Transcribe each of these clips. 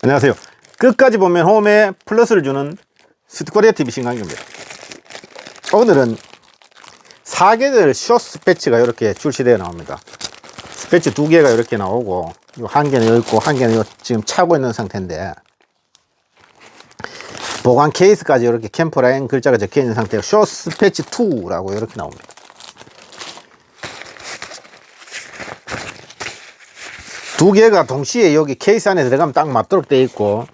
안녕하세요. 끝까지 보면 홈에 플러스를 주는 스트코리아 TV 신강규입니다. 오늘은 사계절 쇼스 패치가 이렇게 출시되어 나옵니다. 스패치 두 개가 이렇게 나오고 요한 개는 여기 있고 한 개는 요 지금 차고 있는 상태인데 보관 케이스까지 이렇게 캠프라인 글자가 적혀 있는 상태로 쇼스 패치 2라고 이렇게 나옵니다. 두 개가 동시에 여기 케이스 안에 들어가면 딱 맞도록 되어 있고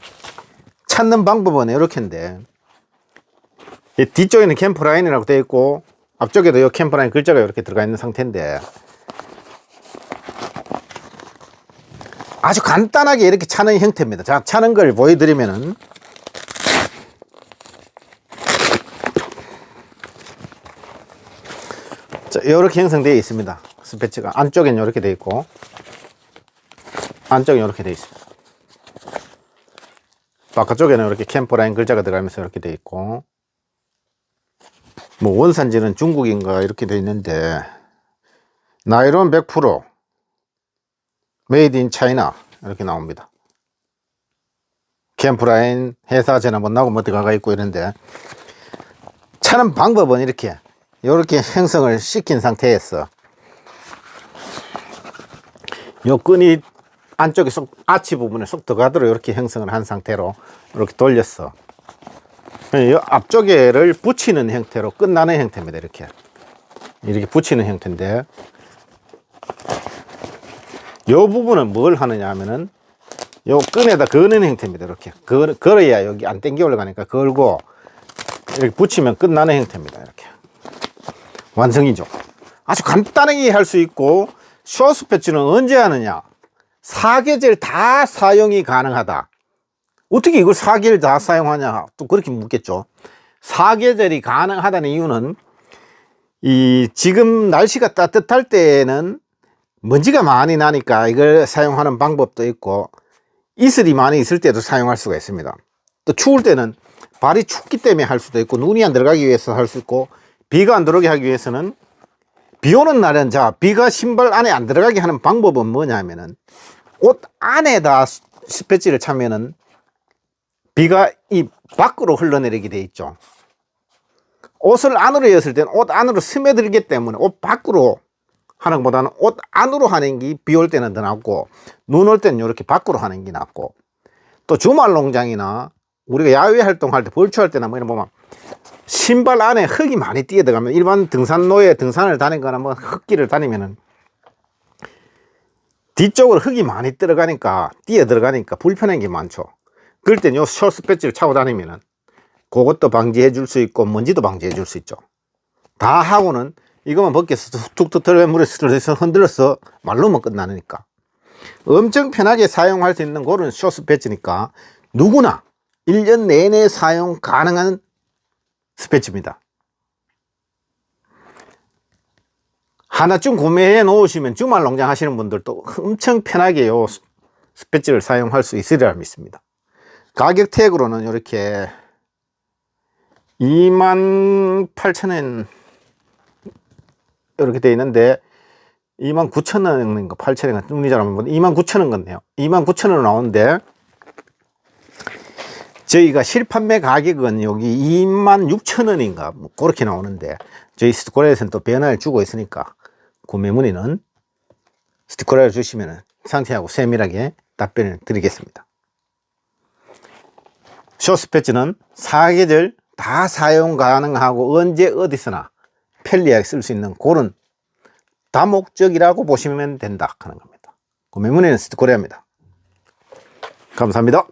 찾는 방법은 이렇게인데 이 뒤쪽에는 캠프라인이라고 되어 있고 앞쪽에도 이 캠프라인 글자가 이렇게 들어가 있는 상태인데 아주 간단하게 이렇게 차는 형태입니다. 자, 차는 걸 보여드리면은 자, 이렇게 형성되어 있습니다. 스패치가 안쪽에는 이렇게 되어 있고 안쪽에 이렇게 되어 있습니다. 바깥쪽에는 이렇게 캠퍼라인 글자가 들어가면서 이렇게 되어 있고 뭐 원산지는 중국인가 이렇게 되어 있는데 나이론 100% 메이드 인 차이나 이렇게 나옵니다. 캠프라인 회사 전화번 나고 뭐 들어가 있고 이런데 차는 방법은 이렇게 이렇게 형성을 시킨 상태에서 요 끈이 안쪽에 쏙 아치 부분에 쏙 들어가도록 이렇게 형성을 한 상태로 이렇게 돌렸어. 이 앞쪽에를 붙이는 형태로 끝나는 형태입니다. 이렇게 이렇게 붙이는 형태인데 요 부분은 뭘 하느냐 하면은 요 끈에다 거는 형태입니다. 이렇게 걸, 걸어야 여기 안 땡겨 올라가니까 걸고 이렇게 붙이면 끝나는 형태입니다. 이렇게 완성이죠. 아주 간단하게 할 수 있고 쇼 스 패치는 언제 하느냐? 사계절 다 사용이 가능하다. 어떻게 이걸 사계절 다 사용하냐? 또 그렇게 묻겠죠. 사계절이 가능하다는 이유는 이 지금 날씨가 따뜻할 때에는 먼지가 많이 나니까 이걸 사용하는 방법도 있고 이슬이 많이 있을 때도 사용할 수가 있습니다. 또 추울 때는 발이 춥기 때문에 할 수도 있고 눈이 안 들어가기 위해서 할 수 있고 비가 안 들어오게 하기 위해서는 비 오는 날은 자 비가 신발 안에 안 들어가게 하는 방법은 뭐냐 하면은 옷 안에다 스패치를 차면은 비가 이 밖으로 흘러내리게 돼 있죠. 옷을 안으로 였을 때는 옷 안으로 스며들기 때문에 옷 밖으로 하는 것보다는 옷 안으로 하는 게 비 올 때는 더 낫고 눈 올 때는 이렇게 밖으로 하는 게 낫고 또 주말 농장이나 우리가 야외 활동할 때 벌초할 때나 뭐 이런 거 보면 신발 안에 흙이 많이 뛰어 들어가면 일반 등산로에 등산을 다니거나 뭐 흙길을 다니면은 뒤쪽으로 흙이 많이 들어가니까 뛰어 들어가니까 불편한 게 많죠. 그럴 땐요 쇼스 배지를 차고 다니면은 그것도 방지해 줄 수 있고 먼지도 방지해 줄 수 있죠. 다 하고는 이것만 벗겨서 툭툭 들어가 물에 흔들어서 말로만 끝나니까 엄청 편하게 사용할 수 있는 그런 쇼스 배지니까 누구나 1년 내내 사용 가능한 스패치입니다. 하나쯤 구매해 놓으시면 주말 농장 하시는 분들도 엄청 편하게 요 스패치를 사용할 수 있으리라 믿습니다. 가격 택으로는 이렇게 28,000원 이렇게 돼 있는데 29,000원인가 8,000원인가 눈이 잘안 보면 29,000원 같네요. 29,000원 나오는데 저희가 실판매 가격은 여기 26,000원인가 뭐 그렇게 나오는데 저희 스티커에서는 또 변화를 주고 있으니까 구매 문의는 스티커를 주시면 상세하고 세밀하게 답변을 드리겠습니다. 쇼스 패치는 사계절 다 사용 가능하고 언제 어디서나 편리하게 쓸 수 있는 그런 다목적이라고 보시면 된다 하는 겁니다. 구매 문의는 스티커레입니다. 감사합니다.